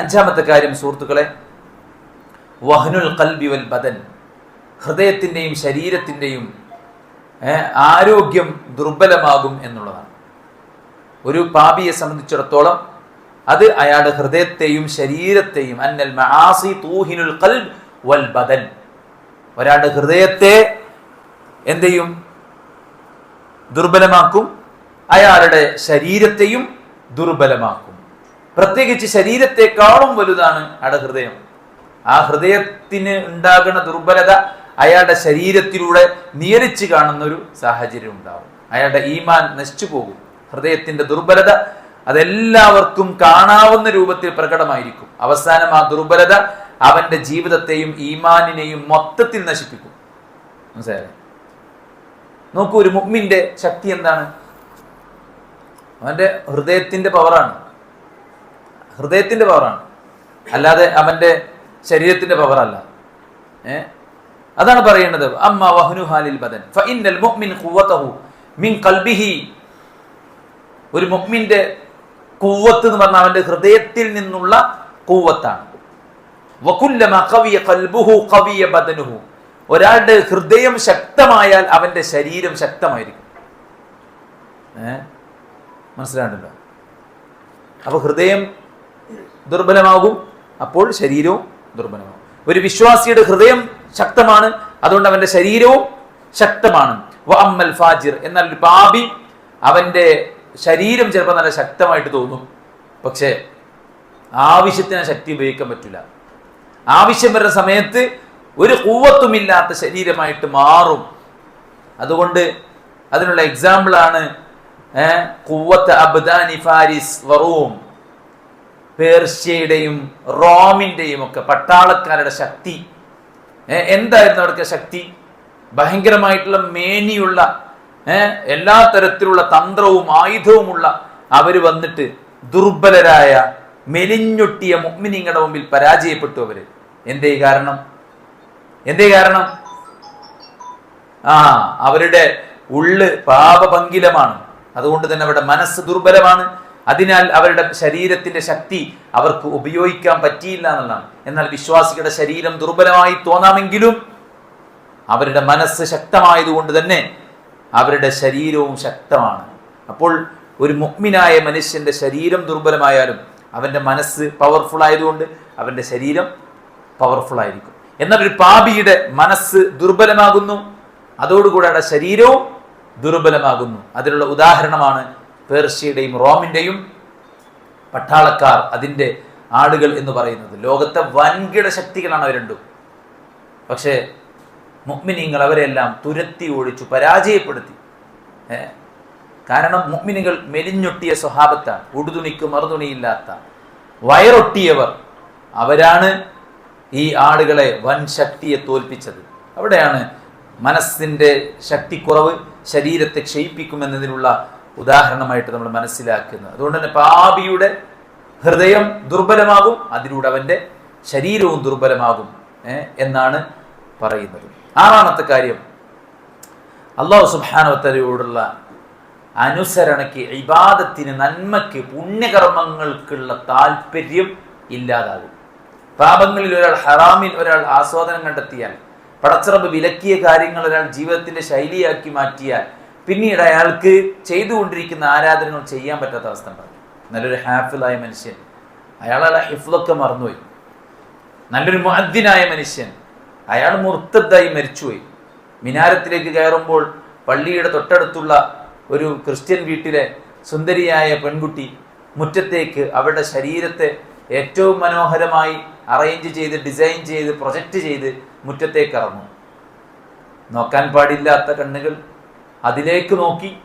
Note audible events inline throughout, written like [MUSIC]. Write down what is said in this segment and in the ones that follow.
അഞ്ചാമത്തെ കാര്യം സുഹൃത്തുക്കളെ വഹ്നുൽ കൽബി വൽ ബദൻ. ഹൃദയത്തിന്റെയും ശരീരത്തിന്റെയും ആരോഗ്യം ദുർബലമാകും എന്നുള്ളതാണ്. ഒരു പാപിയെ സംബന്ധിച്ചിടത്തോളം അത് അയാളുടെ ഹൃദയത്തെയും ശരീരത്തെയും അന്നൽ മആസി തൂഹിനുൽ ഖൽബ് വൽ ബദൻ. ഒരാളുടെ ഹൃദയത്തെ എന്ത് ചെയ്യും? ദുർബലമാക്കും. അയാളുടെ ശരീരത്തെയും ദുർബലമാക്കും. പ്രത്യേകിച്ച് ശരീരത്തെക്കാളും വലുതാണ് അയാളുടെ ഹൃദയം. ആ ഹൃദയത്തിന് ഉണ്ടാകുന്ന ദുർബലത അയാളുടെ ശരീരത്തിലൂടെ നിയലിച്ച് കാണുന്ന ഒരു സാഹചര്യം ഉണ്ടാവും. അയാളുടെ ഈമാൻ നശിച്ചു പോകും. ഹൃദയത്തിന്റെ ദുർബലത അതെല്ലാവർക്കും കാണാവുന്ന രൂപത്തിൽ പ്രകടമായിരിക്കും. അവസാനം ആ ദുർബലത അവന്റെ ജീവിതത്തെയും ഈമാനിനെയും മൊത്തത്തിൽ നശിപ്പിക്കും. മനസ്സിലായോ? നോക്കൂ ഒരു മുഗ്മിന്റെ ശക്തി എന്താണ്? അവന്റെ ഹൃദയത്തിന്റെ പവറാണ് ഹൃദയത്തിന്റെ പവറാണ് അല്ലാതെ അവന്റെ ശരീരത്തിന്റെ പവറല്ല ഏ? അതാണ് പറയുന്നത്. അമ്മ വഹ്നു ഹാലിൽ ബദൻ. ഫഇന്നൽ മുഅ്മിൻ ഖുവതഹു മിൻ ഖൽബിഹി. ഒരു മുഹ്മിന്റെ കൂവത്ത് എന്ന് പറഞ്ഞാൽ അവന്റെ ഹൃദയത്തിൽ നിന്നുള്ള കൂവത്താണ് വകുല്ലമ ഖവിയ ഖൽബുഹു ഖവിയ ബദനുഹു. ഒരാളുടെ ഹൃദയം ശക്തമായാൽ അവന്റെ ശരീരം ശക്തമായിരിക്കും. ഏ? മനസ്സിലാണ്ടല്ലോ അപ്പൊ ഹൃദയം ദുർബലമാകും. അപ്പോൾ ശരീരവും ദുർബലമാകും. ഒരു വിശ്വാസിയുടെ ഹൃദയം ശക്തമാണ്. അതുകൊണ്ട് അവന്റെ ശരീരവും ശക്തമാണ്. അമ്മൽ ഫാജിർ. എന്നാൽ ഒരു പാപി അവന്റെ ശരീരം ചിലപ്പോൾ നല്ല ശക്തമായിട്ട് തോന്നും. പക്ഷേ ആവശ്യത്തിന് ശക്തി ഉപയോഗിക്കാൻ പറ്റില്ല. ആവശ്യം വരുന്ന സമയത്ത് ഒരു കൂവത്തുമില്ലാത്ത ശരീരമായിട്ട് മാറും. അതുകൊണ്ട് അതിനുള്ള എക്സാമ്പിളാണ് കൂവത്ത് അബ്ദാനി ഫാരിസ് വറൂം. പേർഷ്യയുടെയും റോമിന്റെയും ഒക്കെ പട്ടാളക്കാരുടെ ശക്തി. എന്തായിരുന്നു അവിടുത്തെ ശക്തി? ഭയങ്കരമായിട്ടുള്ള മേനിയുള്ള എല്ലാ തരത്തിലുള്ള തന്ത്രവും ആയുധവുമുള്ള അവർ വന്നിട്ട് ദുർബലരായ മെലിഞ്ഞൊട്ടിയ മുഗ്മിനിങ്ങളുടെ മുമ്പിൽ പരാജയപ്പെട്ടു അവർ. എന്തേ കാരണം? എന്തേ കാരണം? ആ അവരുടെ ഉള്ള് പാപപങ്കിലമാണ് അതുകൊണ്ട് തന്നെ അവരുടെ മനസ്സ് ദുർബലമാണ്. അതിനാൽ അവരുടെ ശരീരത്തിന്റെ ശക്തി അവർക്ക് ഉപയോഗിക്കാൻ പറ്റിയില്ല എന്നുള്ളതാണ്. എന്നാൽ വിശ്വാസികളുടെ ശരീരം ദുർബലമായി തോന്നാമെങ്കിലും അവരുടെ മനസ്സ് ശക്തമായതുകൊണ്ട് തന്നെ അവരുടെ ശരീരവും ശക്തമാണ്. അപ്പോൾ ഒരു മുഗ്മിനായ മനുഷ്യന്റെ ശരീരം ദുർബലമായാലും അവന്റെ മനസ്സ് പവർഫുൾ ആയതുകൊണ്ട് അവന്റെ ശരീരം പവർഫുൾ ആയിരിക്കും. എന്നാൽ ഒരു പാപിയുടെ മനസ്സ് ദുർബലമാകുന്നു. അതോടുകൂടെ അവരുടെ ശരീരവും ദുർബലമാകുന്നു. അതിനുള്ള ഉദാഹരണമാണ് പേർഷ്യയുടെയും റോമിന്റെയും പട്ടാളക്കാർ അതിന്റെ ആളുകൾ എന്ന് പറയുന്നത്. ലോകത്തെ വൻകിട ശക്തികളാണ് അവർ രണ്ടും. പക്ഷേ മുഗ്മിനിങ്ങൾ അവരെല്ലാം തുരത്തി ഓടിച്ചു പരാജയപ്പെടുത്തി. കാരണം മുഗ്മിനികൾ മെലിഞ്ഞൊട്ടിയ സ്വഭാവത്താണ്. ഉടുതുണിക്ക് മറുതുണിയില്ലാത്ത വയറൊട്ടിയവർ അവരാണ് ഈ ആളുകളെ വൻ ശക്തിയെ തോൽപ്പിച്ചത്. അവിടെയാണ് മനസ്സിന്റെ ശക്തിക്കുറവ് ശരീരത്തെ ക്ഷയിപ്പിക്കുമെന്നതിനുള്ള ഉദാഹരണമായിട്ട് നമ്മൾ മനസ്സിലാക്കുന്നത് അതുകൊണ്ട് തന്നെ പാപിയുടെ ഹൃദയം ദുർബലമാകും അതിലൂടെ അവന്റെ ശരീരവും ദുർബലമാകും എന്നാണ് പറയുന്നത്. ആറാമത്തെ കാര്യം അള്ളാഹു സുബാനവത്തരയോടുള്ള അനുസരണയ്ക്ക് ഇബാദത്തിന് നന്മയ്ക്ക് പുണ്യകർമ്മങ്ങൾക്കുള്ള താല്പര്യം ഇല്ലാതാകും. പാപങ്ങളിൽ ഒരാൾ ഹറാമിൽ ഒരാൾ ആസ്വാദനം കണ്ടെത്തിയാൽ പടച്ചിറപ്പ് വിലക്കിയ കാര്യങ്ങൾ ഒരാൾ ജീവിതത്തിന്റെ ശൈലിയാക്കി മാറ്റിയാൽ പിന്നീട് അയാൾക്ക് ചെയ്തുകൊണ്ടിരിക്കുന്ന ആരാധനകൾ ചെയ്യാൻ പറ്റാത്ത അവസ്ഥ ഉണ്ടാകും നല്ലൊരു ഹാഫിലായ മനുഷ്യൻ. അയാൾ അയാളെ ഹിഫ്ലൊക്കെ മറന്നുപോയി. നല്ലൊരു മുഹദ്ദിനായ മനുഷ്യൻ. അയാൾ മുർത്തദ്ദായി മരിച്ചുപോയി. മിനാരത്തിലേക്ക് കയറുമ്പോൾ പള്ളിയുടെ തൊട്ടടുത്തുള്ള ഒരു ക്രിസ്ത്യൻ വീട്ടിലെ സുന്ദരിയായ പെൺകുട്ടി മുറ്റത്തേക്ക് അവരുടെ ശരീരത്തെ ഏറ്റവും മനോഹരമായി അറേഞ്ച് ചെയ്ത് ഡിസൈൻ ചെയ്ത് പ്രൊജക്റ്റ് ചെയ്ത് മുറ്റത്തേക്ക് ഇറങ്ങും. നോക്കാൻ പാടില്ലാത്ത കണ്ണുകൾ അതിലേക്ക് നോക്കി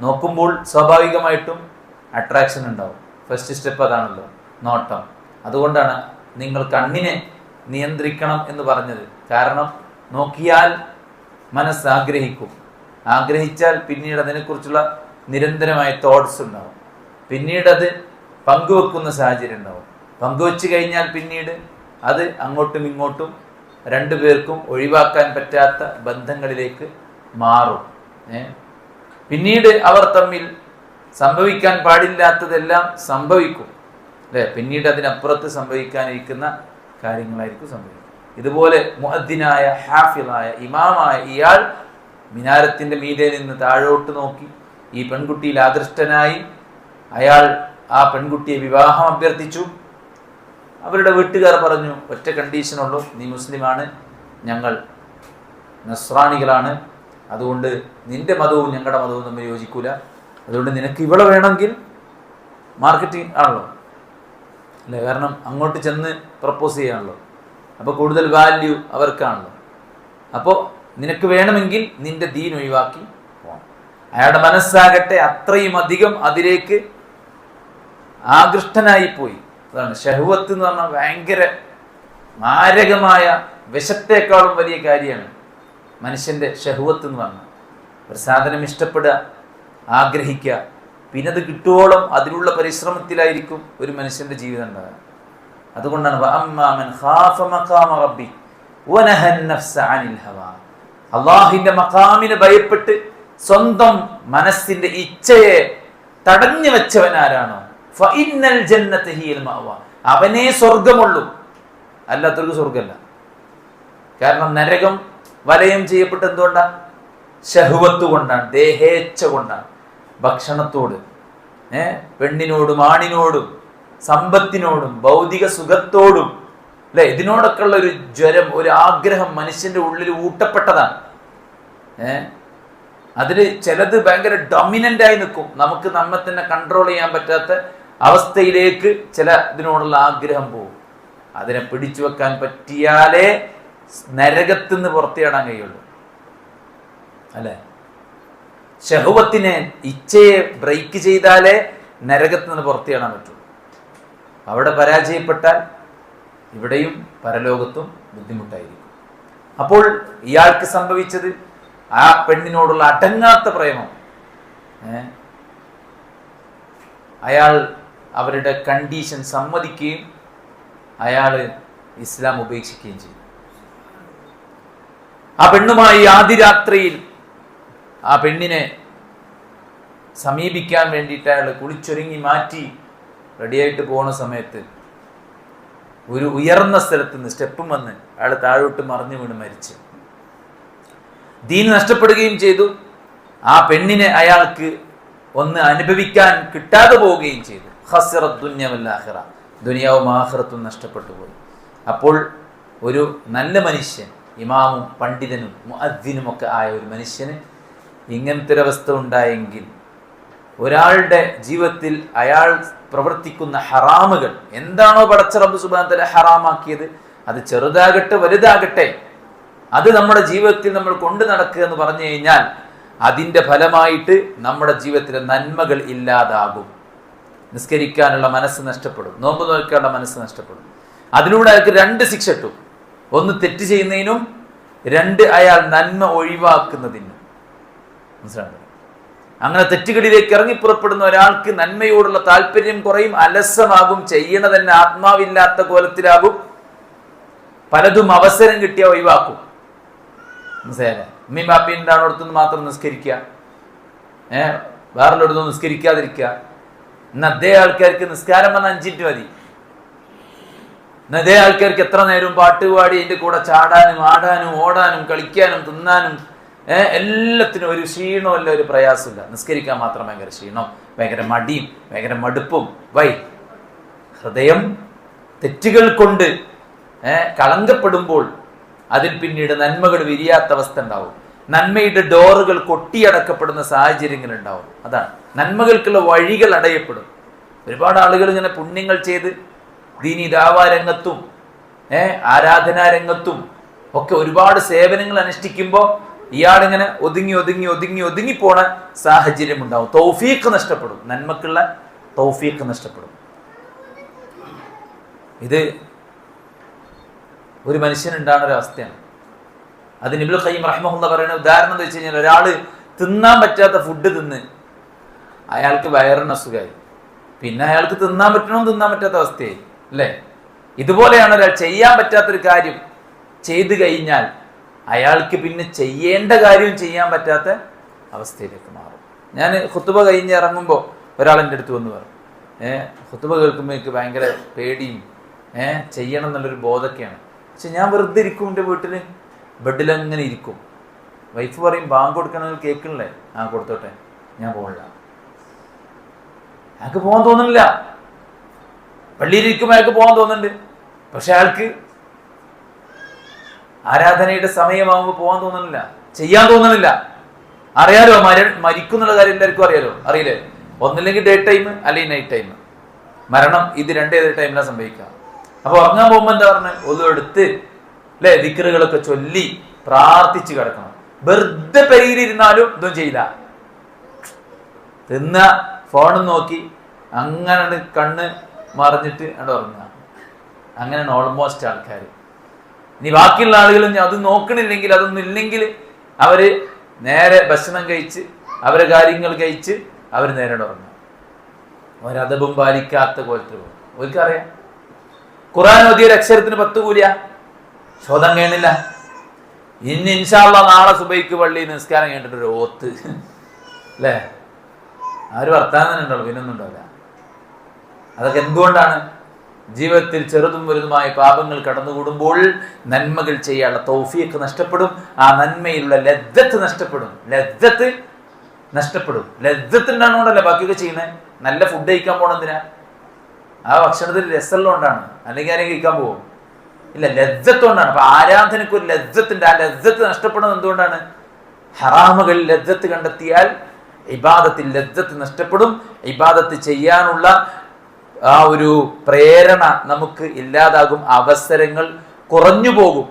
നോക്കുമ്പോൾ സ്വാഭാവികമായിട്ടും അട്രാക്ഷൻ ഉണ്ടാവും. ഫസ്റ്റ് സ്റ്റെപ്പ് അതാണല്ലോ നോട്ടം. അതുകൊണ്ടാണ് നിങ്ങൾ കണ്ണിനെ നിയന്ത്രിക്കണം എന്ന് പറഞ്ഞത്. കാരണം നോക്കിയാൽ മനസ്സ് ആഗ്രഹിക്കും. ആഗ്രഹിച്ചാൽ പിന്നീട് അതിനെക്കുറിച്ചുള്ള നിരന്തരമായ തോട്ട്സ് ഉണ്ടാവും. പിന്നീട് അത് പങ്കുവെക്കുന്ന സാഹചര്യം ഉണ്ടാവും. പങ്കുവെച്ച് കഴിഞ്ഞാൽ പിന്നീട് അത് അങ്ങോട്ടും ഇങ്ങോട്ടും രണ്ടു പേർക്കും ഒഴിവാക്കാൻ പറ്റാത്ത ബന്ധങ്ങളിലേക്ക് മാറും? പിന്നീട് അവർ തമ്മിൽ സംഭവിക്കാൻ പാടില്ലാത്തതെല്ലാം സംഭവിക്കും. അല്ലേ? പിന്നീട് അതിനപ്പുറത്ത് സംഭവിക്കാനിരിക്കുന്ന കാര്യങ്ങളായിരിക്കും സംഭവിക്കുക. ഇതുപോലെ മുഹദ്ദിനായ ഹാഫിളായ ഇമാമായ ഇയാൾ മിനാരത്തിന്റെ മീതെ നിന്ന് താഴോട്ട് നോക്കി ഈ പെൺകുട്ടിയിൽ ആകൃഷ്ടനായി അയാൾ ആ പെൺകുട്ടിയെ വിവാഹം അഭ്യർത്ഥിച്ചു. അവരുടെ വീട്ടുകാർ പറഞ്ഞു ഒറ്റ കണ്ടീഷനുള്ളൂ നീ മുസ്ലിമാണ് ഞങ്ങൾ നസ്രാണികളാണ് അതുകൊണ്ട് നിന്റെ മതവും ഞങ്ങളുടെ മതവും തമ്മിൽ യോജിക്കൂല. അതുകൊണ്ട് നിനക്ക് ഇവിടെ വേണമെങ്കിൽ മാർക്കറ്റിംഗ് ആണല്ലോ. അല്ലേ? കാരണം അങ്ങോട്ട് ചെന്ന് പ്രപ്പോസ് ചെയ്യാണല്ലോ. അപ്പോൾ കൂടുതൽ വാല്യൂ അവർക്കാണല്ലോ. അപ്പോൾ നിനക്ക് വേണമെങ്കിൽ നിന്റെ ദീൻ ഒഴിവാക്കി പോകണം അയാളുടെ മനസ്സാകട്ടെ അത്രയും അധികം അതിലേക്ക് ആകൃഷ്ടനായി പോയി. അതാണ് ഷഹുവത്ത് എന്ന് പറഞ്ഞാൽ ഭയങ്കര മാരകമായ വിശത്തേക്കാളും വലിയ കാര്യമാണ്. മനുഷ്യന്റെ ഷഹുവത്ത് എന്ന് പറഞ്ഞാൽ ഒരു സാധനം ഇഷ്ടപ്പെടുക ആഗ്രഹിക്കുക പിന്നെ അത് കിട്ടുവോളം അതിനുള്ള പരിശ്രമത്തിലായിരിക്കും ഒരു മനുഷ്യന്റെ ജീവിതം ഉണ്ടാകുക അതുകൊണ്ടാണ് അള്ളാഹിന്റെ മഖാമിനെ ഭയപ്പെട്ട് സ്വന്തം മനസ്സിന്റെ ഇച്ഛയെ തടഞ്ഞു വെച്ചവൻ ആരാണോ? അവനേ സ്വർഗമുള്ളൂ അല്ലാത്തവർക്ക് സ്വർഗമല്ല കാരണം നരകം വലയം ചെയ്യപ്പെട്ട് എന്തുകൊണ്ടാണ് ശഹുവത്ത് കൊണ്ടാണ് ദേഹേച്ഛ കൊണ്ടാണ്. ഭക്ഷണത്തോട് ഏ? പെണ്ണിനോടും ആണിനോടും സമ്പത്തിനോടും ഭൗതിക സുഖത്തോടും അല്ലെ? ഇതിനോടൊക്കെ ഉള്ള ഒരു ജ്വരം ഒരു ആഗ്രഹം മനുഷ്യന്റെ ഉള്ളിൽ ഊട്ടപ്പെട്ടതാണ്. ഏ? അതിൽ ചിലത് ഭയങ്കര ഡൊമിനന്റ് ആയി നിൽക്കും. നമുക്ക് നമ്മെ തന്നെ കൺട്രോൾ ചെയ്യാൻ പറ്റാത്ത അവസ്ഥയിലേക്ക് ചില ഇതിനോടുള്ള ആഗ്രഹം പോകും. അതിനെ പിടിച്ചു വെക്കാൻ പറ്റിയാലേ നരകത്തുനിന്ന് പുറത്തിയാടാൻ കഴിയുള്ളൂ. അല്ലേ? ഷഹുവത്തിനെ ഇച്ഛയെ ബ്രേക്ക് ചെയ്താലേ നരകത്തിൽ നിന്ന് പുറത്തിയാടാൻ പറ്റുള്ളൂ അവിടെ പരാജയപ്പെട്ടാൽ ഇവിടെയും പരലോകത്തും ബുദ്ധിമുട്ടായിരിക്കും. അപ്പോൾ ഇയാൾക്ക് സംഭവിച്ചത് ആ പെണ്ണിനോടുള്ള അടങ്ങാത്ത പ്രേമം? അയാൾ അവരുടെ കണ്ടീഷൻ സമ്മതിക്കുകയും അയാൾ ഇസ്ലാം ഉപേക്ഷിക്കുകയും ചെയ്തു. ആ പെണ്ണുമായി ആദ്യരാത്രിയിൽ ആ പെണ്ണിനെ സമീപിക്കാൻ വേണ്ടിയിട്ട് അയാൾ കുളിച്ചൊരുങ്ങി മാറ്റി റെഡിയായിട്ട് പോണ സമയത്ത് ഒരു ഉയർന്ന സ്ഥലത്ത് നിന്ന് സ്റ്റെപ്പും വന്ന് അയാൾ താഴോട്ട് മറിഞ്ഞു വീണ് മരിച്ചു. ദീൻ നഷ്ടപ്പെടുകയും ചെയ്തു. ആ പെണ്ണിനെ അയാൾക്ക് ഒന്ന് അനുഭവിക്കാൻ കിട്ടാതെ പോവുകയും ചെയ്തു. ദുന്യവല്ലാഹിറ ദുനിയാവും ആഹ്റത്തും നഷ്ടപ്പെട്ടു പോയി. അപ്പോൾ ഒരു നല്ല മനുഷ്യൻ ഇമാമും പണ്ഡിതനും മുഅദ്ദിനും ഒക്കെ ആയ ഒരു മനുഷ്യന് ഇങ്ങനത്തെ ഒരവസ്ഥ ഉണ്ടായെങ്കിൽ ഒരാളുടെ ജീവിതത്തിൽ അയാൾ പ്രവർത്തിക്കുന്ന ഹറാമുകൾ എന്താണോ പടച്ച റബ്ബ് സുബാൻ തല ഹറാമാക്കിയത്? അത് ചെറുതാകട്ടെ വലുതാകട്ടെ. അത് നമ്മുടെ ജീവിതത്തിൽ നമ്മൾ കൊണ്ടു നടക്കുക എന്ന് പറഞ്ഞു കഴിഞ്ഞാൽ അതിന്റെ ഫലമായിട്ട് നമ്മുടെ ജീവിതത്തിലെ നന്മകൾ ഇല്ലാതാകും. നിസ്കരിക്കാനുള്ള മനസ്സ് നഷ്ടപ്പെടും. നോമ്പ് നോക്കാനുള്ള മനസ്സ് നഷ്ടപ്പെടും. അതിലൂടെ അയാൾക്ക് രണ്ട് ശിക്ഷ കിട്ടും. ഒന്ന് തെറ്റ് ചെയ്യുന്നതിനും രണ്ട് അയാൾ നന്മ ഒഴിവാക്കുന്നതിനും. മനസ്സിലായോ? അങ്ങനെ തെറ്റുകളിലേക്ക് ഇറങ്ങിപ്പുറപ്പെടുന്ന ഒരാൾക്ക് നന്മയോടുള്ള താല്പര്യം കുറയും അലസമാകും ചെയ്യണ തന്നെ ആത്മാവില്ലാത്ത കോലത്തിലാകും. പലതും അവസരം കിട്ടിയ ഒഴിവാക്കും. മനസ്സിലായല്ലേ ഉമ്മയും ബാപ്പയും ഉണ്ടാവുന്നിടത്തുനിന്ന് മാത്രം നിസ്കരിക്കുക. ഏഹ് വേറെല്ലായിടത്തും നിസ്കരിക്കാതിരിക്കുക. ഇന്ന് അതേ ആൾക്കാർക്ക് നിസ്കാരം വന്ന അഞ്ചിറ്റ് മതി. അതേ ആൾക്കാർക്ക് എത്ര നേരം പാട്ട് പാടി കൂടെ ചാടാനും ആടാനും ഓടാനും കളിക്കാനും തിന്നാനും എല്ലാത്തിനും ഒരു ക്ഷീണമല്ല ഒരു പ്രയാസമില്ല നിസ്കരിക്കാൻ മാത്രം ഭയങ്കര ക്ഷീണം ഭയങ്കര മടിയും ഭയങ്കര മടുപ്പും. വൈ ഹൃദയം തെറ്റുകൾ കൊണ്ട് കളങ്കപ്പെടുമ്പോൾ അതിൽ പിന്നീട് നന്മകൾ വിരിയാത്ത അവസ്ഥ ഉണ്ടാവും. നന്മയുടെ ഡോറുകൾ കൊട്ടിയടക്കപ്പെടുന്ന സാഹചര്യങ്ങൾ ഉണ്ടാവും. അതാണ്. നന്മകൾക്കുള്ള വഴികൾ അടയപ്പെടും. ഒരുപാട് ആളുകൾ ഇങ്ങനെ പുണ്യങ്ങൾ ചെയ്ത് ദീനി രംഗത്തും ഏഹ് ആരാധനാ രംഗത്തും ഒക്കെ ഒരുപാട് സേവനങ്ങൾ അനുഷ്ഠിക്കുമ്പോൾ ഇയാളിങ്ങനെ ഒതുങ്ങി ഒതുങ്ങി ഒതുങ്ങി ഒതുങ്ങി പോണ സാഹചര്യം ഉണ്ടാവും. തൗഫീഖ് നഷ്ടപ്പെടും. നന്മക്കുള്ള തൗഫീഖ് നഷ്ടപ്പെടും. ഇത് ഒരു മനുഷ്യനുണ്ടാകുന്ന ഒരു അവസ്ഥയാണ്. അത് നിബുൽ ഖയ്യം റഹ്മുള്ള പറയുന്ന ഉദാഹരണം എന്ന് വെച്ച് കഴിഞ്ഞാൽ ഒരാൾ തിന്നാൻ പറ്റാത്ത ഫുഡ് തിന്ന് അയാൾക്ക് വയറിന് അസുഖമായി. പിന്നെ അയാൾക്ക് തിന്നാൻ പറ്റണമെന്ന് തിന്നാൻ പറ്റാത്ത അവസ്ഥയായി. അല്ലേ? ഇതുപോലെയാണ് ഒരാൾ ചെയ്യാൻ പറ്റാത്തൊരു കാര്യം ചെയ്തു കഴിഞ്ഞാൽ അയാൾക്ക് പിന്നെ ചെയ്യേണ്ട കാര്യം ചെയ്യാൻ പറ്റാത്ത അവസ്ഥയിലേക്ക് മാറും. ഞാൻ ഹുത്തുബ കഴിഞ്ഞ് ഇറങ്ങുമ്പോൾ ഒരാൾ എന്റെ അടുത്ത് വന്ന് പറഞ്ഞു ഏഹ് ഹുത്തുബ കേൾക്കുമ്പോൾ എനിക്ക് ഭയങ്കര പേടിയും ഏഹ് ചെയ്യണം എന്നുള്ളൊരു ബോധമൊക്കെയാണ്. പക്ഷെ ഞാൻ വെറുതെ ഇരിക്കും എന്റെ വീട്ടിൽ ബെഡിൽ അങ്ങനെ ഇരിക്കും. വൈഫ് പറയും ബാങ്ക് കൊടുക്കണമെങ്കിൽ കേൾക്കണില്ലേ ആ കൊടുത്തോട്ടെ. ഞാൻ പോകില്ല ഞങ്ങൾക്ക് പോകാൻ തോന്നുന്നില്ല. പള്ളിയിലിരിക്കുമ്പോൾ അയാൾക്ക് പോകാൻ തോന്നുന്നുണ്ട്. പക്ഷെ അയാൾക്ക് ആരാധനയുടെ സമയമാകുമ്പോൾ പോകാൻ തോന്നുന്നില്ല. ചെയ്യാൻ തോന്നുന്നില്ല. അറിയാലോ മര മരിക്കുന്നുള്ള കാര്യം എല്ലാവർക്കും അറിയാലോ. അറിയില്ലേ? ഒന്നില്ലെങ്കിൽ ഡേ ടൈം അല്ലെങ്കിൽ നൈറ്റ് ടൈം മരണം ഇത് രണ്ടേ ടൈമിലാണ് സംഭവിക്കുക. അപ്പൊ ഉറങ്ങാൻ പോകുമ്പോൾ എന്താ പറഞ്ഞത് ഒന്നും എടുത്ത് അല്ലെ ദിക്കറുകളൊക്കെ ചൊല്ലി പ്രാർത്ഥിച്ച് കിടക്കണം. വെറുതെ പെരിയിലിരുന്നാലും ഇതും ചെയ്യില്ല. തിന്ന ഫോണും നോക്കി അങ്ങനെ കണ്ണ് മറിഞ്ഞിട്ട് അവിടെ ഉറങ്ങുക. അങ്ങനെയാണ് ഓൾമോസ്റ്റ് ആൾക്കാർ ഇനി ബാക്കിയുള്ള ആളുകളും അത് നോക്കണില്ലെങ്കിൽ അതൊന്നും ഇല്ലെങ്കിൽ അവർ നേരെ ഭക്ഷണം കഴിച്ച് അവരെ കാര്യങ്ങൾ കഴിച്ച് അവർ നേരെ ഉറങ്ങും ഒരതബും പാലിക്കാത്ത കോലത്തിൽ പോകും ഓർക്കറിയാം ഖുറാൻ ഓതിയ ഒരു അക്ഷരത്തിന് പത്ത് കൂലിയ? ശോധം കഴിയുന്നില്ല ഇനി ഇൻഷാള്ള നാളെ സുബൈക്ക് പള്ളി നിസ്കാരം കഴിഞ്ഞിട്ടൊരു ഓത്ത്. [LAUGHS] അല്ലേ? ആ ഒരു വർത്താനം തന്നെ ഉണ്ടാവും പിന്നൊന്നും ഉണ്ടാവില്ല. അതൊക്കെ എന്തുകൊണ്ടാണ്? ജീവിതത്തിൽ ചെറുതും വലുതുമായ പാപങ്ങൾ കടന്നുകൂടുമ്പോൾ നന്മകൾ ചെയ്യാനുള്ള തൗഫീഖ് നഷ്ടപ്പെടും. ആ നന്മയിലുള്ള ലദ്ദത്ത് നഷ്ടപ്പെടും. ലദ്ദത്ത് നഷ്ടപ്പെടും. ലജ്ജത്ത് ഉണ്ടാകുന്നതുകൊണ്ടല്ലേ ബാക്കിയൊക്കെ ചെയ്യുന്നത് നല്ല ഫുഡ് കഴിക്കാൻ പോണെന്തിനാ ആ ഭക്ഷണത്തിൽ രസമുള്ളതുകൊണ്ടാണ് അല്ലെങ്കിൽ ആരെങ്കിലും കഴിക്കാൻ പോകും ഇല്ല ലജ്ജത്തുകൊണ്ടാണ് അപ്പൊ ആരാധനയ്ക്ക് ഒരു ലജ്ജത്തിന്റെ ആ ലജ്ജത്ത് നഷ്ടപ്പെടുന്നത് എന്തുകൊണ്ടാണ്? ഹറാമുകളിൽ ലജ്ജത്ത് കണ്ടെത്തിയാൽ ഇബാദത്തിൽ ലജ്ജത്ത് നഷ്ടപ്പെടും. ഇബാദത്ത് ചെയ്യാനുള്ള ആ ഒരു പ്രേരണ നമുക്ക് ഇല്ലാതാകും അവസരങ്ങൾ കുറഞ്ഞു പോകും.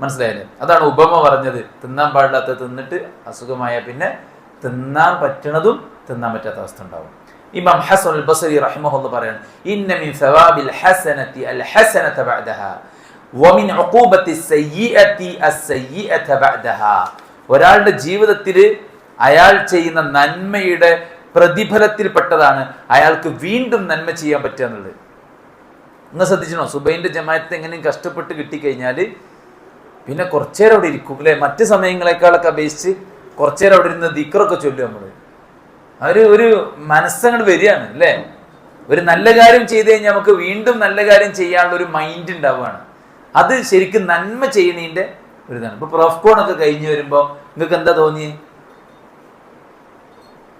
മനസ്സിലായില്ലേ? അതാണ് ഉപമ പറഞ്ഞത്. തിന്നാൻ പാടില്ലാത്ത തിന്നിട്ട് അസുഖമായ പിന്നെ തിന്നാൻ പറ്റണതും തിന്നാൻ പറ്റാത്ത അവസ്ഥ ഉണ്ടാവും. ഇമാം ഹസൻ അൽ ബസരി റഹിമഹുല്ല പറയാണ് ഇന്ന സവാബിൽ അൽ ഹസനത വമിൻ ഒരാളുടെ ജീവിതത്തിൽ അയാൾ ചെയ്യുന്ന നന്മയുടെ പ്രതിഫലത്തിൽപ്പെട്ടതാണ്. അയാൾക്ക് വീണ്ടും നന്മ ചെയ്യാൻ പറ്റുക എന്നുള്ളത്. നിങ്ങൾ ശ്രദ്ധിച്ചണോ? സുബൈന്റെ ജമായത്ത് എങ്ങനെയും കഷ്ടപ്പെട്ട് കിട്ടിക്കഴിഞ്ഞാൽ പിന്നെ കുറച്ചേരം അവിടെ ഇരിക്കും അല്ലേ? മറ്റ് സമയങ്ങളെക്കാളൊക്കെ അപേക്ഷിച്ച് കുറച്ചേരം അവിടെ ഇരുന്ന് ദിക്കറൊക്കെ ചൊല്ലും നമ്മൾ ഒരു ഒരു മനസ്സങ്ങോട്ട് വരികയാണ് അല്ലേ? ഒരു നല്ല കാര്യം ചെയ്ത് കഴിഞ്ഞാൽ നമുക്ക് വീണ്ടും നല്ല കാര്യം ചെയ്യാനുള്ള ഒരു മൈൻഡ് ഉണ്ടാവുകയാണ്. അത് ശരിക്കും നന്മ ചെയ്യണതിന്റെ ഒരു ഇതാണ് ഇപ്പൊ പ്രൊഫ്കോണൊക്കെ കഴിഞ്ഞ് വരുമ്പോൾ നിങ്ങൾക്ക് എന്താ തോന്നിയേ?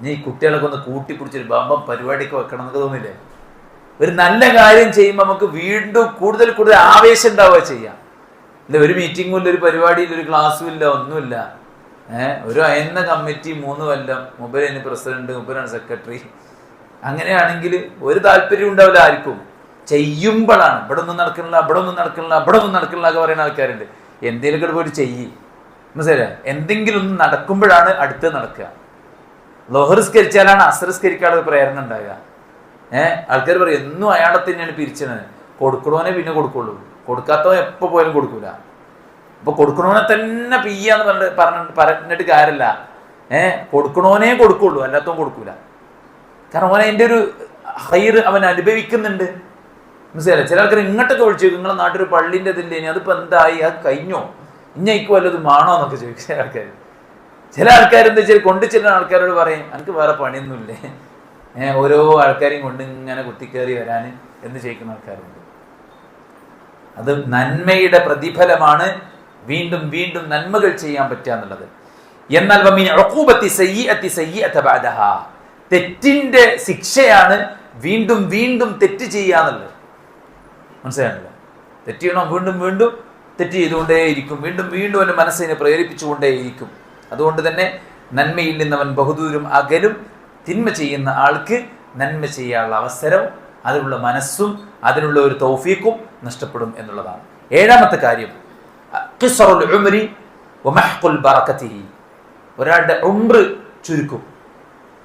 നീ കുട്ടികളൊക്കെ ഒന്ന് കൂട്ടിപ്പിടിച്ചൊരു ബമ്പം പരിപാടിക്ക് വെക്കണം എന്നൊക്കെ തോന്നില്ലേ ഒരു നല്ല കാര്യം ചെയ്യുമ്പോൾ നമുക്ക് വീണ്ടും കൂടുതൽ കൂടുതൽ ആവേശം ഉണ്ടാവുക ചെയ്യാം. ഇല്ല ഒരു മീറ്റിംഗും ഇല്ല ഒരു പരിപാടിയിൽ ഒരു ക്ലാസ്സും ഇല്ല ഒന്നുമില്ല. ഏഹ് ഒരു അയന്ന കമ്മിറ്റി മൂന്ന് കൊല്ലം മുബൈലിന് പ്രസിഡന്റ് മുബൈലാണ് സെക്രട്ടറി അങ്ങനെയാണെങ്കിൽ ഒരു താല്പര്യം ഉണ്ടാവില്ല ആർക്കും. ചെയ്യുമ്പോഴാണ്. ഇവിടെ ഒന്നും നടക്കണില്ല ഇവിടെ ഒന്നും നടക്കണില്ല ഇവിടെ ഒന്നും നടക്കണില്ല ഒക്കെ പറയുന്ന ആൾക്കാരുണ്ട്. എന്തെങ്കിലുമൊക്കെ പോയിട്ട് ചെയ്യ്. മനസ്സിലായ എന്തെങ്കിലും ഒന്ന് നടക്കുമ്പോഴാണ് അടുത്ത് നടക്കുക. ലോഹറിസ്കരിച്ചാലാണ് അസറിസ്കരിക്കാനുള്ള പ്രേരണ ഉണ്ടാകുക ഏഹ് ആൾക്കാർ പറയും എന്നും അയാളെ തന്നെയാണ് പിരിച്ചത്. കൊടുക്കണോനെ പിന്നെ കൊടുക്കുള്ളൂ. കൊടുക്കാത്തവൻ എപ്പോ പോയാലും കൊടുക്കൂല. അപ്പൊ കൊടുക്കണോനെ തന്നെ പിയ്യാന്ന് പറഞ്ഞ പറഞ്ഞിട്ട് പറഞ്ഞിട്ട് കാര്യമില്ല ഏഹ് കൊടുക്കണോനേ കൊടുക്കുള്ളൂ അല്ലാത്തവൻ കൊടുക്കൂല. കാരണം അവൻ എന്റെ ഒരു ഹൈർ അവൻ അനുഭവിക്കുന്നുണ്ട്. മനസ്സിലായില്ല? ചില ആൾക്കാർ ഇങ്ങോട്ടൊക്കെ വിളിച്ചു നിങ്ങളെ നാട്ടിൽ പള്ളിന്റെ ഇതില്ലേ? ഇനി അതിപ്പോ എന്തായി? അത് കഴിഞ്ഞോ? ഇനി ഇഞ്ഞയ്ക്ക് വല്ലതും ആണോ എന്നൊക്കെ ചോദിക്കും ചില ആൾക്കാർ ചില ആൾക്കാർ എന്താ വെച്ചാൽ കൊണ്ടു ചെല്ലുന്ന ആൾക്കാരോട് പറയും എനിക്ക് വേറെ പണിയൊന്നുമില്ലേ? ഓരോ ആൾക്കാരെയും കൊണ്ട് ഇങ്ങനെ കുത്തിക്കേറി വരാൻ എന്ന് ചോദിക്കുന്ന ആൾക്കാരുണ്ട്. അത് നന്മയുടെ പ്രതിഫലമാണ് വീണ്ടും വീണ്ടും നന്മകൾ ചെയ്യാൻ പറ്റുക എന്നുള്ളത്. എന്നാൽ തെറ്റിന്റെ ശിക്ഷയാണ് വീണ്ടും വീണ്ടും തെറ്റ് ചെയ്യുക എന്നുള്ളത്. മനസ്സിലാണല്ലോ തെറ്റ് ചെയ്യണം? വീണ്ടും വീണ്ടും തെറ്റ് ചെയ്തുകൊണ്ടേയിരിക്കും. വീണ്ടും വീണ്ടും അവന്റെ മനസ്സിനെ പ്രേരിപ്പിച്ചുകൊണ്ടേയിരിക്കും. അതുകൊണ്ട് തന്നെ നന്മയിൽ നിന്നവൻ ബഹുദൂരം അകലും തിന്മ ചെയ്യുന്ന ആൾക്ക് നന്മ ചെയ്യാനുള്ള അവസരം അതിനുള്ള മനസ്സും അതിനുള്ള ഒരു തൗഫീക്കും നഷ്ടപ്പെടും എന്നുള്ളതാണ്. ഏഴാമത്തെ കാര്യം ഒരാളുടെ ഉമ്ര ചുരുക്കും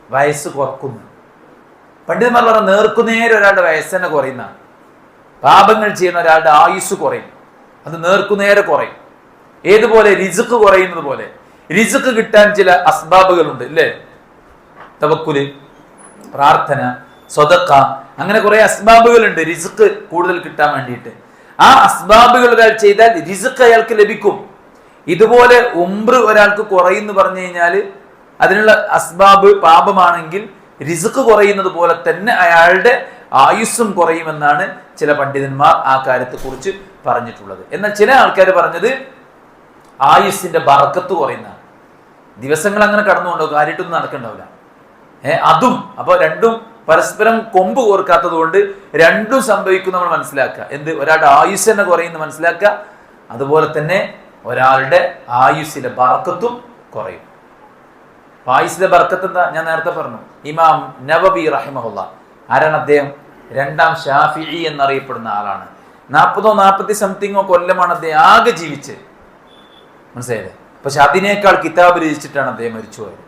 വയസ്സ് കുറക്കുന്നു. പണ്ഡിതന്മാർ പറഞ്ഞ നേർക്കുനേരെ ഒരാളുടെ വയസ്സ് തന്നെ കുറയുന്ന. പാപങ്ങൾ ചെയ്യുന്ന ഒരാളുടെ ആയുസ് കുറയും. അത് നേർക്കുനേരെ കുറയും. ഏതുപോലെ രിസുക്ക് കുറയുന്നത് പോലെ. രിസുക്ക് കിട്ടാൻ ചില അസ്ബാബുകളുണ്ട് അല്ലേ തവക്കുൽ പ്രാർത്ഥന സ്വതക്ക അങ്ങനെ കുറെ അസ്ബാബുകളുണ്ട് റിസുക്ക് കൂടുതൽ കിട്ടാൻ വേണ്ടിയിട്ട്. ആ അസ്ബാബുകൾ ഒരാൾ ചെയ്താൽ റിസുക്ക് അയാൾക്ക് ലഭിക്കും. ഇതുപോലെ ഉംബ്ര ഒരാൾക്ക് കുറയുന്നു പറഞ്ഞു കഴിഞ്ഞാൽ അതിനുള്ള അസ്ബാബ് പാപമാണെങ്കിൽ റിസുക്ക് കുറയുന്നത് പോലെ തന്നെ അയാളുടെ ആയുസ്സും കുറയുമെന്നാണ് ചില പണ്ഡിതന്മാർ ആ കാര്യത്തെ കുറിച്ച് പറഞ്ഞിട്ടുള്ളത്. എന്നാൽ ചില ആൾക്കാർ പറഞ്ഞത് ആയുസ്സിന്റെ ബറക്കത്ത് കുറയുന്നതാണ്. ദിവസങ്ങൾ അങ്ങനെ കടന്നുകൊണ്ടോ കാര്യമായിട്ടൊന്നും നടക്കണ്ടാവില്ല. ഏഹ് അതും അപ്പൊ രണ്ടും പരസ്പരം കൊമ്പ് കോർക്കാത്തത് കൊണ്ട് രണ്ടും സംഭവിക്കും നമ്മൾ മനസ്സിലാക്കുക. എന്ത്? ഒരാളുടെ ആയുസ് തന്നെ കുറയുന്നു മനസ്സിലാക്കുക. അതുപോലെ തന്നെ ഒരാളുടെ ആയുസ്സിലെ ബർക്കത്തും കുറയും. ആയുസിലെ ആയുസ്സിലെ ബർക്കത്ത് എന്താ? ഞാൻ നേരത്തെ പറഞ്ഞു. ഇമാം നവബി റഹിമഹുല്ല. ആരാണ് അദ്ദേഹം? രണ്ടാം ഷാഫി എന്നറിയപ്പെടുന്ന ആളാണ്. നാൽപ്പതോ നാൽപ്പത്തി സംതിങ്ങോ കൊല്ലമാണ് അദ്ദേഹം ആകെ ജീവിച്ച് മനസ്സിലായില്ലേ? പക്ഷെ അതിനേക്കാൾ കിതാബ് രചിച്ചിട്ടാണ് അദ്ദേഹം മരിച്ചു പോയത്.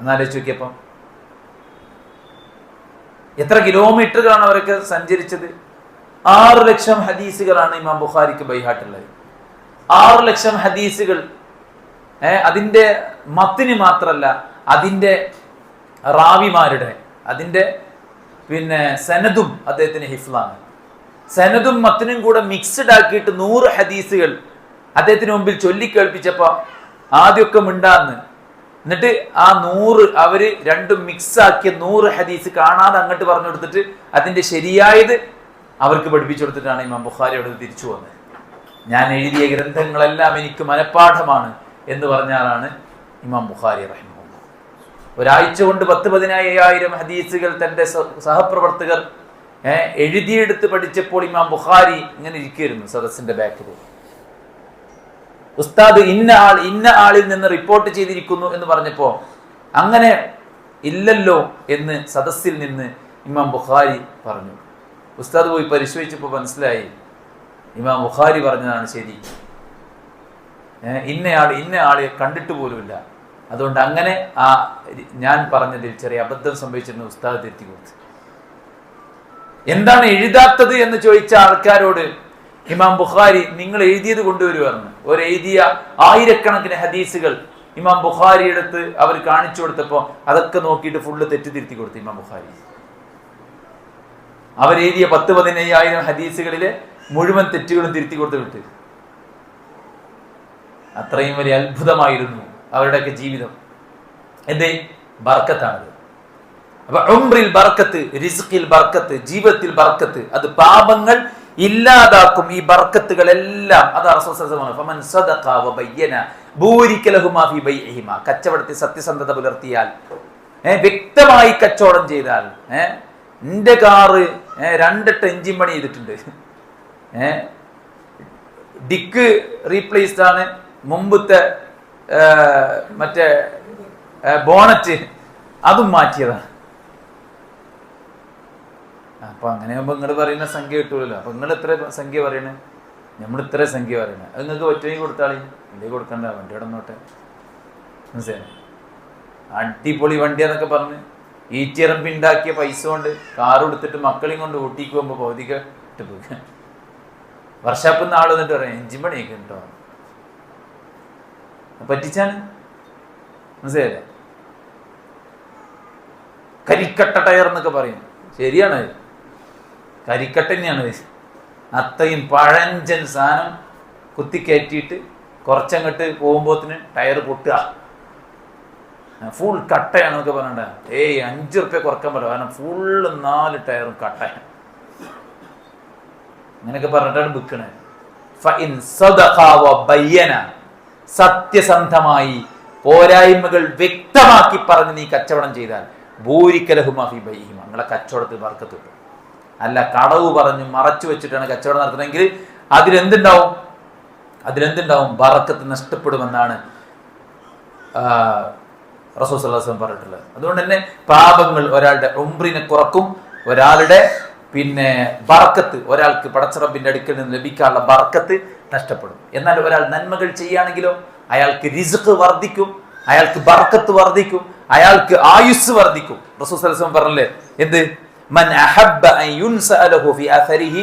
എന്നാലോചിച്ച് നോക്കിയപ്പം. എത്ര കിലോമീറ്ററുകളാണ് അവരൊക്കെ സഞ്ചരിച്ചത്? ആറ് ലക്ഷം ഹദീസുകളാണ് ഇമാം ബുഖാരിക്ക് ബൈഹാട്ടുള്ളത്. ആറ് ലക്ഷം ഹദീസുകൾ അതിന്റെ മത്തിന് മാത്രമല്ല അതിന്റെ റാവിമാരുടെ അതിന്റെ പിന്നെ സനദും അദ്ദേഹത്തിന് ഹിഫ്ലാണ് സനദും മത്തിനും കൂടെ മിക്സ്ഡ് ആക്കിയിട്ട് നൂറ് ഹദീസുകൾ അദ്ദേഹത്തിന് മുമ്പിൽ ചൊല്ലിക്കേൾപ്പിച്ചപ്പോൾ ആദ്യമൊക്കെ മിണ്ടാന്ന്. എന്നിട്ട് ആ നൂറ് അവർ രണ്ടും മിക്സ് ആക്കിയ നൂറ് ഹദീസ് കാണാതെ അങ്ങോട്ട് പറഞ്ഞു കൊടുത്തിട്ട് അതിന്റെ ശരിയായത് അവർക്ക് പഠിപ്പിച്ചു കൊടുത്തിട്ടാണ് ഇമാം ബുഖാരി അവിടെ തിരിച്ചു വന്നത്. ഞാൻ എഴുതിയ ഗ്രന്ഥങ്ങളെല്ലാം എനിക്ക് മനഃപ്പാഠമാണ് എന്ന് പറഞ്ഞാലാണ് ഇമാം ബുഖാരി റഹിമുള്ള ഒരാഴ്ച കൊണ്ട് പത്ത് പതിനായിരം ഹദീസുകൾ തന്റെ സ- സഹപ്രവർത്തകർ എഴുതിയെടുത്ത് പഠിച്ചപ്പോൾ ഇമാം ബുഖാരി ഇങ്ങനെ ഇരിക്കുകയായിരുന്നു സദസ്സിന്റെ ബാക്കിൽ ഉസ്താദ് ഇന്ന ആൾ ഇന്ന ആളിൽ നിന്ന് റിപ്പോർട്ട് ചെയ്തിരിക്കുന്നു എന്ന് പറഞ്ഞപ്പോ അങ്ങനെ ഇല്ലല്ലോ എന്ന് സദസ്സിൽ നിന്ന് ഇമാം ബുഖാരി പറഞ്ഞു. ഉസ്താദ് പോയി പരിശോധിച്ചപ്പോൾ മനസ്സിലായി. ഇമാം ബുഖാരി പറഞ്ഞതാണ് ശരി. ഇന്നയാൾ ഇന്ന ആളെ കണ്ടിട്ട് പോലുമില്ല. അതുകൊണ്ട് അങ്ങനെ ആ ഞാൻ പറഞ്ഞതിൽ ചെറിയ അബദ്ധം സംഭവിച്ചിരുന്നു ഉസ്താദ് തിരുത്തി കൊടുത്തു. എന്താണ് എഴുതാത്തത് എന്ന് ചോദിച്ച ആൾക്കാരോട് ഇമാം ബുഖാരി നിങ്ങൾ എഴുതിയത് കൊണ്ടുവരുമായിരുന്നു ഒരു എഴുതിയ ആയിരക്കണക്കിന് ഹദീസുകൾ ഇമാം ബുഖാരി എടുത്ത് അവർ കാണിച്ചു കൊടുത്തപ്പോൾ അതൊക്കെ നോക്കിയിട്ട് ഫുള്ള് തെറ്റിതിരുത്തി കൊടുത്തു ഇമാം ബുഖാരി. അവരെഴുതിയ പത്ത് പതിനയ്യായിരം ഹദീസുകളിലെ മുഴുവൻ തെറ്റുകളും തിരുത്തി കൊടുത്തു വിട്ട്. അത്രയും വലിയ അത്ഭുതമായിരുന്നു അവരുടെയൊക്കെ ജീവിതം. എന്തേ? ബർക്കത്താണത്. അപ്പൊ ഉംറിൽ ബർക്കത്ത് റിസ്ഖിൽ ബർക്കത്ത് ജീവിതത്തിൽ ബർക്കത്ത് അത് പാപങ്ങൾ ഇല്ലാതാക്കും ഈ ബർക്കത്തുകളെല്ലാം. അത് കച്ചവടത്തിൽ സത്യസന്ധത പുലർത്തിയാൽ വ്യക്തമായി കച്ചവടം ചെയ്താൽ എന്റെ കാറ് രണ്ടിട്ട് എഞ്ചിൻ പണി ചെയ്തിട്ടുണ്ട്. ഡിക്ക് റീപ്ലേസ്ഡ് ആണ്. മുമ്പത്തെ മറ്റേ ബോണറ്റ് അതും മാറ്റിയതാണ്. അപ്പൊ അങ്ങനെ ആകുമ്പോ നിങ്ങൾ പറയുന്ന സംഖ്യ കിട്ടൂലല്ലോ. അപ്പൊ നിങ്ങൾ എത്ര സംഖ്യ പറയണേ? നമ്മൾ ഇത്ര സംഖ്യ പറയണേ. അത് നിങ്ങൾക്ക് പറ്റുമെങ്കിൽ കൊടുത്താളി. വണ്ടി കൊടുക്കണ്ട വണ്ടി ഇടന്നോട്ടെ മനസ്സിലായി? അടിപൊളി വണ്ടി എന്നൊക്കെ പറഞ്ഞ് ഈ ചിറം പിണ്ടാക്കിയ പൈസ കൊണ്ട് കാർ കൊടുത്തിട്ട് മക്കളെയും കൊണ്ട് ഊട്ടിക്ക് പോകുമ്പോ ഭൗതിക ഇട്ട് പോകുക നിന്ന് ആൾ വന്നിട്ട് പറയാം എഞ്ചിൻ പണിയൊക്കെ ഉണ്ടോ? പറ്റിച്ചാണ്. മനസ്സിലായില്ലേ? കരിക്കട്ട ടയർ എന്നൊക്കെ പറയും. ശരിയാണ് അത്. കരിക്കട്ട തന്നെയാണ് ഇത്. അത്രയും പഴഞ്ചൻ സാധനം കുത്തിക്കയറ്റിയിട്ട് കുറച്ചങ്ങോട്ട് പോകുമ്പോത്തിന് ടയർ പൊട്ടുക. ഫുൾ കട്ടയാണെന്നൊക്കെ പറഞ്ഞിട്ട് ഏയ് അഞ്ച് റുപ്യ കുറയ്ക്കാൻ പറ്റില്ല. കാരണം ഫുള്ള് നാല് ടയറും കട്ടയാണ്. അങ്ങനെയൊക്കെ പറഞ്ഞിട്ടാണ് വിൽക്കണേ ഫഇൻ സദഖാ വ ബയ്യന. സത്യസന്ധമായി പോരായ്മകൾ വ്യക്തമാക്കി പറഞ്ഞ് നീ കച്ചവടം ചെയ്താൽ ഭൂരിക്കലഹുമാഫി ബൈഹിമ നിങ്ങളെ കച്ചവടത്തിൽ വർക്കത്ത് കിട്ടും. അല്ല കടവ് പറഞ്ഞ് മറച്ചു വെച്ചിട്ടാണ് കച്ചവടം നടത്തണമെങ്കിൽ അതിലെന്തുണ്ടാവും? അതിലെന്തുണ്ടാവും? ബറക്കത്ത് നഷ്ടപ്പെടുമെന്നാണ് റസൂസ് അല്ലാസ്ലം പറഞ്ഞിട്ടുള്ളത്. അതുകൊണ്ട് തന്നെ പാപങ്ങൾ ഒരാളുടെ ഉംറിനെ കുറക്കും ഒരാളുടെ പിന്നെ ബറക്കത്ത് ഒരാൾക്ക് പടച്ചറബിന്റെ അടുക്കൽ നിന്ന് ലഭിക്കാനുള്ള ബറക്കത്ത് നഷ്ടപ്പെടും. എന്നാൽ ഒരാൾ നന്മകൾ ചെയ്യുകയാണെങ്കിലോ അയാൾക്ക് റിസ്ക് വർദ്ധിക്കും അയാൾക്ക് ബറക്കത്ത് വർദ്ധിക്കും അയാൾക്ക് ആയുസ് വർദ്ധിക്കും. റസൂസ് അലസ്ലം പറഞ്ഞല്ലേ? എന്ത്? മൻ അഹബ്ബ അൻ യുൻസഅ ലഹു ഫി അഥരിഹി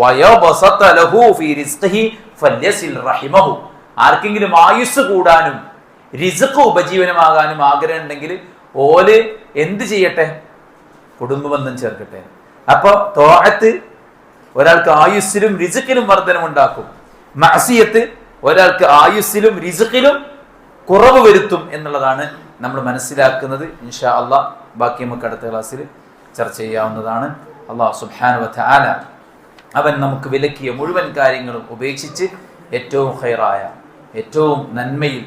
വയബസത ലഹു ഫി റിസ്ഖിഹി ഫല്യസിൽ റഹിമഹു ആർക്കെങ്കിലും ആയുസ് കൂടാനും റിസ്ക് ഉപജീവനമാകാനും ആഗ്രഹം ഉണ്ടെങ്കിൽ ഓൽ എന്ത് ചെയ്യട്ടെ? കുടുംബബന്ധം ചേർക്കട്ടെ. അപ്പൊ തോഴത്ത് ഒരാൾക്ക് ആയുസ്സിലും റിസുക്കിലും വർധനമുണ്ടാക്കും മഅസിയത്ത് ഒരാൾക്ക് ആയുസ്സിലും റിസുക്കിലും കുറവ് വരുത്തും എന്നുള്ളതാണ് നമ്മൾ മനസ്സിലാക്കുന്നത്. ഇൻഷാ അള്ളാഹ് ബാക്കി നമുക്ക് അടുത്ത ക്ലാസ്സിൽ ചർച്ച ചെയ്യാവുന്നതാണ്. അള്ളാഹു സുബ്ഹാനഹു ആല അവൻ നമുക്ക് വിലക്കിയ മുഴുവൻ കാര്യങ്ങളും ഉപേക്ഷിച്ച് ഏറ്റവും ഹൈറായ ഏറ്റവും നന്മയിൽ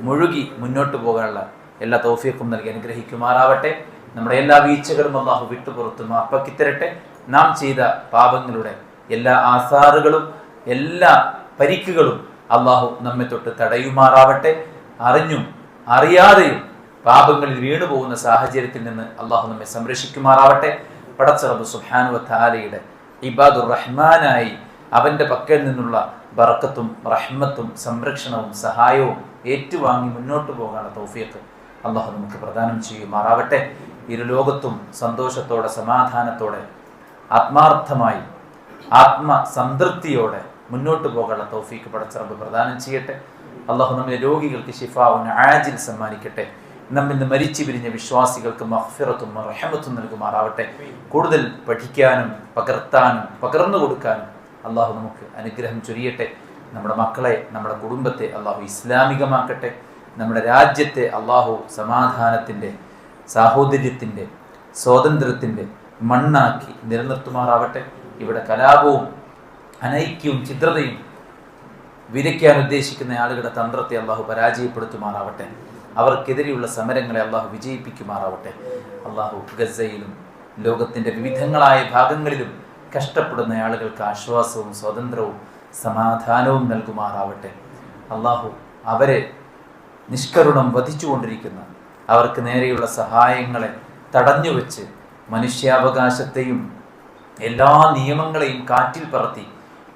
മുഴുകി മുന്നോട്ട് പോകാനുള്ള എല്ലാ തൗഫീഖും നൽകി അനുഗ്രഹിക്കുമാറാവട്ടെ. നമ്മുടെ എല്ലാ വീഴ്ചകളും അള്ളാഹു വിട്ടുപുറത്ത് മാപ്പാക്കി തരട്ടെ. നാം ചെയ്ത പാപങ്ങളുടെ എല്ലാ ആസാറുകളും എല്ലാ പരിക്കുകളും അള്ളാഹു നമ്മെ തൊട്ട് തടയുമാറാവട്ടെ. അറിഞ്ഞും അറിയാതെയും പാപങ്ങളിൽ വീണു പോകുന്ന സാഹചര്യത്തിൽ നിന്ന് അള്ളാഹു നമ്മെ സംരക്ഷിക്കുമാറാവട്ടെ. പടച്ചറബ് സുഹാനു താലയുടെ ഇബാദുർ റഹ്മാനായി അവന്റെ പക്കൽ നിന്നുള്ള ബറക്കത്തും റഹ്മത്തും സംരക്ഷണവും സഹായവും ഏറ്റുവാങ്ങി മുന്നോട്ട് പോകാനുള്ള തൗഫീഖ് അള്ളാഹു നമുക്ക് പ്രദാനം ചെയ്യുമാറാവട്ടെ. ഇരുലോകത്തും സന്തോഷത്തോടെ സമാധാനത്തോടെ ആത്മാർത്ഥമായി ആത്മസംതൃപ്തിയോടെ മുന്നോട്ട് പോകാനുള്ള തൗഫീക്ക് പടച്ചറബ് പ്രദാനം ചെയ്യട്ടെ. അള്ളാഹു നമ്മുടെ രോഗികൾക്ക് ശിഫാവിന് ആജിൽ സമ്മാനിക്കട്ടെ. നമ്മിൽ നിന്ന് മരിച്ചു പിരിഞ്ഞ വിശ്വാസികൾക്ക് മഹ്ഫിറത്തും റഹമത്തും നൽകുമാറാവട്ടെ. കൂടുതൽ പഠിക്കാനും പകർത്താനും പകർന്നു കൊടുക്കാനും അള്ളാഹു നമുക്ക് അനുഗ്രഹം ചൊരിയട്ടെ. നമ്മുടെ മക്കളെ നമ്മുടെ കുടുംബത്തെ അള്ളാഹു ഇസ്ലാമികമാക്കട്ടെ. നമ്മുടെ രാജ്യത്തെ അള്ളാഹു സമാധാനത്തിന്റെ സാഹോദര്യത്തിന്റെ സ്വാതന്ത്ര്യത്തിന്റെ മണ്ണാക്കി നിലനിർത്തുമാറാവട്ടെ. ഇവിടെ കലാപവും അനൈക്യവും ചിത്രതയും വിരയ്ക്കാൻ ഉദ്ദേശിക്കുന്ന ആളുകളുടെ തന്ത്രത്തെ അള്ളാഹു പരാജയപ്പെടുത്തുമാറാവട്ടെ. അവർക്കെതിരെയുള്ള സമരങ്ങളെ അള്ളാഹു വിജയിപ്പിക്കുമാറാവട്ടെ. അള്ളാഹു ഗസയിലും ലോകത്തിന്റെ വിവിധങ്ങളായ ഭാഗങ്ങളിലും കഷ്ടപ്പെടുന്ന ആളുകൾക്ക് ആശ്വാസവും സ്വാതന്ത്ര്യവും സമാധാനവും നൽകുമാറാവട്ടെ. അള്ളാഹു അവരെ നിഷ്കരുണം വധിച്ചുകൊണ്ടിരിക്കുന്ന. അവർക്ക് നേരെയുള്ള സഹായങ്ങളെ തടഞ്ഞുവെച്ച് മനുഷ്യാവകാശത്തെയും എല്ലാ നിയമങ്ങളെയും കാറ്റിൽ പറത്തി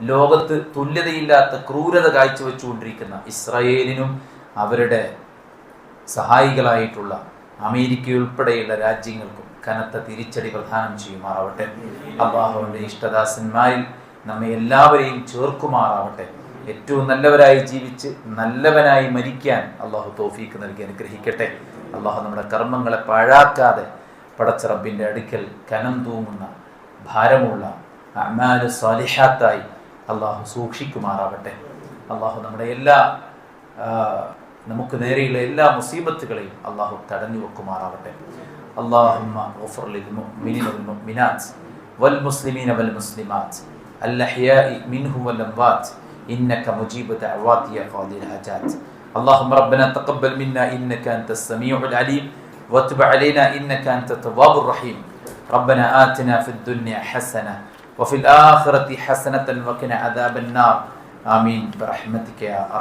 ലോകത്ത് തുല്യതയില്ലാത്ത ക്രൂരത കാഴ്ചവെച്ചുകൊണ്ടിരിക്കുന്ന ഇസ്രയേലിനും അവരുടെ സഹായികളായിട്ടുള്ള അമേരിക്ക ഉൾപ്പെടെയുള്ള രാജ്യങ്ങൾക്കും കനത്ത തിരിച്ചടി പ്രദാനം ചെയ്യുമാറാവട്ടെ. അള്ളാഹുവിന്റെ ഇഷ്ടദാസന്മാരിൽ നമ്മെ എല്ലാവരെയും ചേർക്കുമാറാവട്ടെ. ഏറ്റവും നല്ലവരായി ജീവിച്ച് നല്ലവനായി മരിക്കാൻ അള്ളാഹു തോഫീക്ക് നൽകി അനുഗ്രഹിക്കട്ടെ. അള്ളാഹു നമ്മുടെ കർമ്മങ്ങളെ പാഴാക്കാതെ പടച്ചറബിന്റെ അടുക്കൽ കനം തൂങ്ങുന്ന ഭാരമുള്ള അമാൽ സ്വാലിഹാത്തായി അള്ളാഹു സൂക്ഷിക്കുമാറാവട്ടെ. അള്ളാഹു നമ്മുടെ എല്ലാ നമുക്ക് നേരെയുള്ള എല്ലാ മുസീബത്തുകളെയും അള്ളാഹു തടഞ്ഞു വെക്കുമാറാവട്ടെ اللهم اغفر للمؤمنين والمؤمنات والمسلمين والمسلمات الأحياء منهم والأموات إنك مجيب دعوات يا قاضي الحاجات اللهم ربنا تقبل منا إنك أنت السميع العليم وتب علينا إنك أنت التواب الرحيم ربنا آتنا في الدنيا حسنة وفي الآخرة حسنة وقنا عذاب النار آمين برحمتك يا